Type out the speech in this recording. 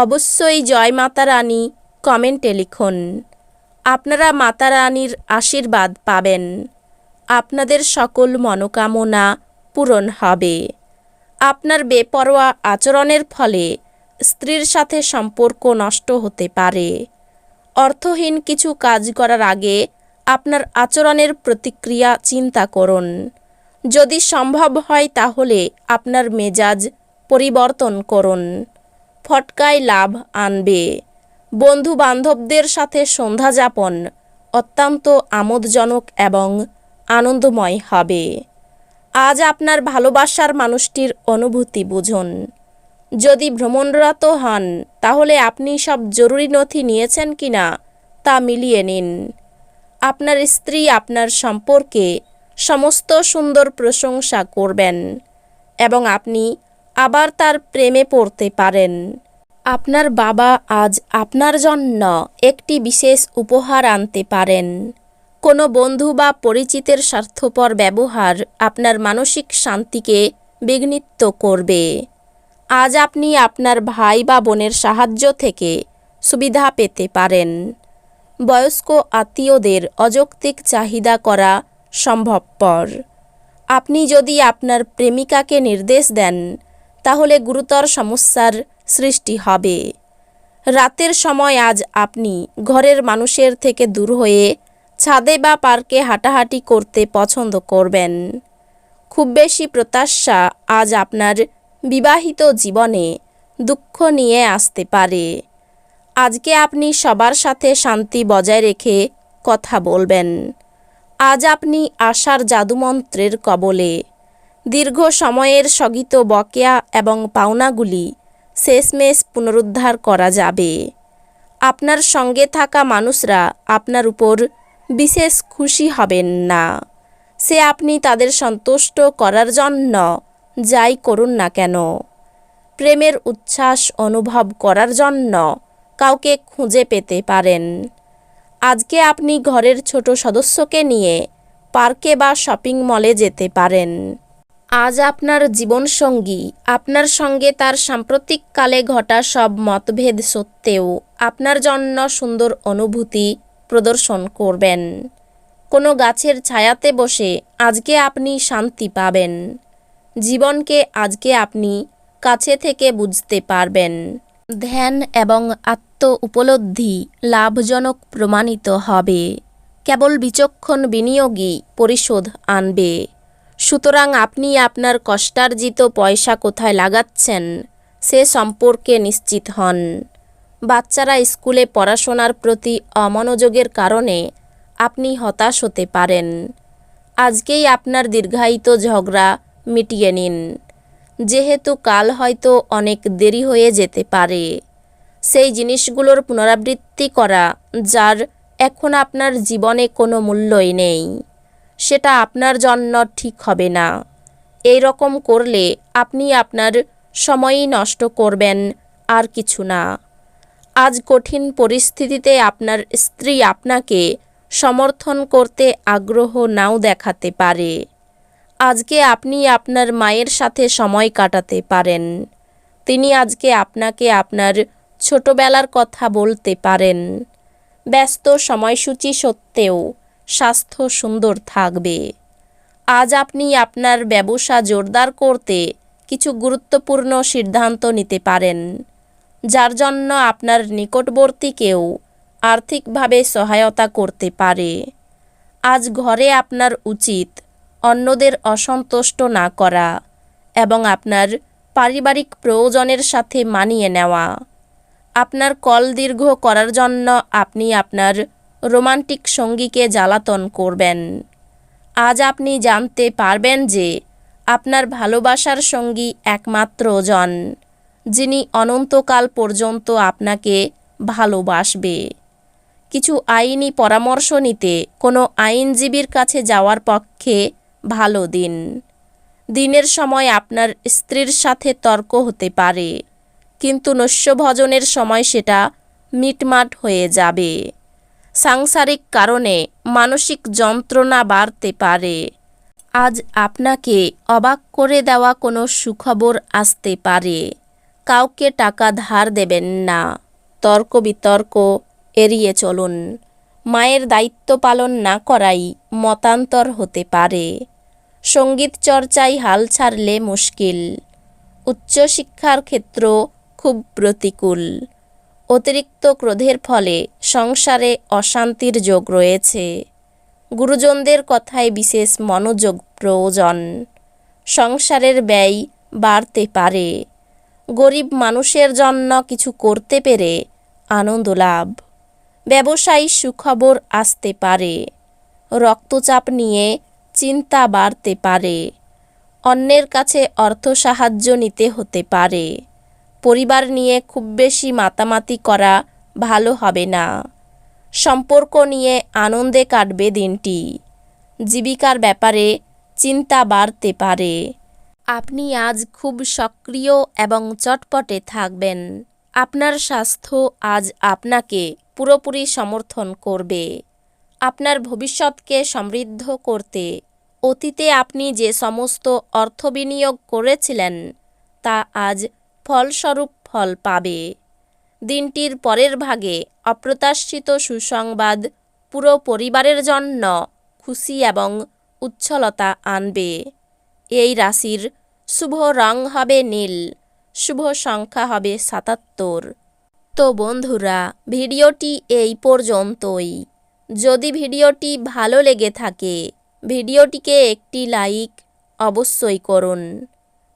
অবশ্যই জয় মাতা মাতারানী কমেন্টে লিখুন। আপনারা মাতা মাতারানীর আশীর্বাদ পাবেন। আপনাদের সকল মনোকামনা পূরণ হবে। আপনার বেপরোয়া আচরণের ফলে স্ত্রীর সাথে সম্পর্ক নষ্ট হতে পারে। অর্থহীন কিছু কাজ করার আগে আপনার আচরণের প্রতিক্রিয়া চিন্তা করুন। যদি সম্ভব হয় তাহলে আপনার মেজাজ পরিবর্তন করুন। ফটকায় লাভ আনবে। বন্ধু বান্ধবদের সাথে সন্ধ্যা যাপন অত্যন্ত আমোদজনক এবং আনন্দময় হবে। আজ আপনার ভালোবাসার মানুষটির অনুভূতি বুঝুন। যদি ভ্রমণরত হন, তাহলে আপনি সব জরুরি নথি নিয়েছেন কি না তা মিলিয়ে নিন। আপনার স্ত্রী আপনার সম্পর্কে সমস্ত সুন্দর প্রশংসা করবেন এবং আপনি আবার তার প্রেমে পড়তে পারেন। আপনার বাবা আজ আপনার জন্য একটি বিশেষ উপহার আনতে পারেন। কোনো বন্ধু বা পরিচিতের স্বার্থপর ব্যবহার আপনার মানসিক শান্তিকে বিঘ্নিত করবে। আজ আপনি আপনার ভাই বা বোনের সাহায্য থেকে সুবিধা পেতে পারেন। বয়স্ক আত্মীয়দের অযৌক্তিক চাহিদা করা সম্ভবপর। আপনি যদি আপনার প্রেমিকাকে নির্দেশ দেন তাহলে গুরুতর সমস্যার সৃষ্টি হবে। রাতের সময় আজ আপনি ঘরের মানুষের থেকে দূর হয়ে ছাদে বা পার্কে হাঁটাহাঁটি করতে পছন্দ করবেন। খুব বেশি প্রত্যাশা আজ আপনার বিবাহিত জীবনে দুঃখ নিয়ে আসতে পারে। আজকে আপনি সবার সাথে শান্তি বজায় রেখে কথা বলবেন। আজ আপনি আশার জাদুমন্ত্রের কবলে দীর্ঘ সময়ের স্থগিত বকেয়া এবং পাওনাগুলি শেষমেশ পুনরুদ্ধার করা যাবে। আপনার সঙ্গে থাকা মানুষরা আপনার উপর বিশেষ খুশি হবেন না। সে আপনি তাদের সন্তুষ্ট করার জন্য যাই করুন না কেন। প্রেমের উচ্ছ্বাস অনুভব করার জন্য কাউকে খুঁজে পেতে পারেন। আজকে আপনি ঘরের ছোট সদস্যকে নিয়ে পার্কে বা শপিং মলে যেতে পারেন। আজ আপনার জীবনসঙ্গী, আপনার সঙ্গে তার সাম্প্রতিককালে ঘটা সব মতভেদ সত্ত্বেও আপনার জন্য সুন্দর অনুভূতি প্রদর্শন করবেন। কোনো গাছের ছায়াতে বসে আজকে আপনি শান্তি পাবেন। জীবনকে আজকে আপনি কাছে থেকে বুঝতে পারবেন। ধ্যান এবং আত্ম উপলব্ধি লাভজনক প্রমাণিত হবে। কেবল বিচক্ষণ বিনিয়োগই পরিশোধ আনবে। সুতরাং আপনি আপনার কষ্টার্জিত পয়সা কোথায় লাগাচ্ছেন? সে সম্পর্কে নিশ্চিত হন। বাচ্চারা স্কুলে পড়াশোনার প্রতি অমনোযোগের কারণে আপনি হতাশ হতে পারেন। আজকেই আপনার দীর্ঘায়িত ঝগড়া মিটিয়ে নিন। যেহেতু কাল হয়তো অনেক দেরি হয়ে যেতে পারে। সেই জিনিসগুলোর পুনরাবৃত্তি করা, যার এখন আপনার জীবনে কোনো মূল্যই নেই। সেটা আপনার জন্য ঠিক হবে না। এই রকম করলে আপনি আপনার সময়ই নষ্ট করবেন, আর কিছু না। আজ কঠিন পরিস্থিতিতে আপনার স্ত্রী আপনাকে সমর্থন করতে আগ্রহ নাও দেখাতে পারে। আজকে আপনি আপনার মায়ের সাথে সময় কাটাতে পারেন। তিনি আজকে আপনাকে আপনার ছোটবেলার কথা বলতে পারেন। ব্যস্ত সময়সূচি সত্ত্বেও স্বাস্থ্য সুন্দর থাকবে। আজ আপনি আপনার ব্যবসা জোরদার করতে কিছু গুরুত্বপূর্ণ সিদ্ধান্ত নিতে পারেন, যার জন্য আপনার নিকটবর্তী কেউ আর্থিকভাবে সহায়তা করতে পারে। আজ ঘরে আপনার উচিত অন্যদের অসন্তুষ্ট না করা এবং আপনার পারিবারিক প্রয়োজনের সাথে মানিয়ে নেওয়া। আপনার কল দীর্ঘ করার জন্য আপনি আপনার রোমান্টিক সঙ্গীকে জ্বালাতন করবেন। আজ আপনি জানতে পারবেন যে আপনার ভালোবাসার সঙ্গী একমাত্র জন, যিনি অনন্তকাল পর্যন্ত আপনাকে ভালোবাসবে। কিছু আইনি পরামর্শ নিতে কোনো আইনজীবীর কাছে যাওয়ার পক্ষে ভালো দিন। দিনের সময় আপনার স্ত্রীর সাথে তর্ক হতে পারে, কিন্তু নস্যভজনের সময় সেটা মিটমাট হয়ে যাবে। সাংসারিক কারণে মানসিক যন্ত্রণা বাড়তে পারে। আজ আপনাকে অবাক করে দেওয়া কোনো সুখবর আসতে পারে। কাউকে টাকা ধার দেবেন না। তর্ক বিতর্ক এড়িয়ে চলুন। মায়ের দায়িত্ব পালন না করাই মতান্তর হতে পারে। সংগীত চর্চায় হাল ছাড়লে মুশকিল। উচ্চশিক্ষার ক্ষেত্র খুব প্রতিকূল। অতিরিক্ত ক্রোধের ফলে সংসারে অশান্তির যোগ রয়েছে। গুরুজনদের কথায় বিশেষ মনোযোগ প্রয়োজন। সংসারের ব্যয় বাড়তে পারে। গরিব মানুষের জন্য কিছু করতে পেরে আনন্দ লাভ। ব্যবসায়ী সুখবর আসতে পারে। রক্তচাপ নিয়ে চিন্তা বাড়তে পারে। অন্যের কাছে অর্থ সাহায্য নিতে হতে পারে। পরিবার নিয়ে খুব বেশি মাতামাতি করা ভালো হবে না। সম্পর্ক নিয়ে আনন্দে কাটবে দিনটি। জীবিকার ব্যাপারে চিন্তা বাড়তে পারে। আপনি আজ খুব সক্রিয় এবং চটপটে থাকবেন। আপনার স্বাস্থ্য আজ আপনাকে পুরোপুরি সমর্থন করবে। আপনার ভবিষ্যৎকে সমৃদ্ধ করতে। অতীতে আপনি যে সমস্ত অর্থ বিনিয়োগ করেছিলেন, তা আজ ফলস্বরূপ ফল পাবে। দিনটির পরের ভাগে অপ্রত্যাশিত সুসংবাদ পুরো পরিবারের জন্য খুশি এবং উচ্ছলতা আনবে। এই রাশির শুভ রং হবে নীল, শুভ সংখ্যা হবে সাতাত্তর। তো বন্ধুরা, ভিডিওটি এই পর্যন্তই। যদি ভিডিওটি ভালো লেগে থাকে, ভিডিওটিকে একটি লাইক অবশ্যই করুন।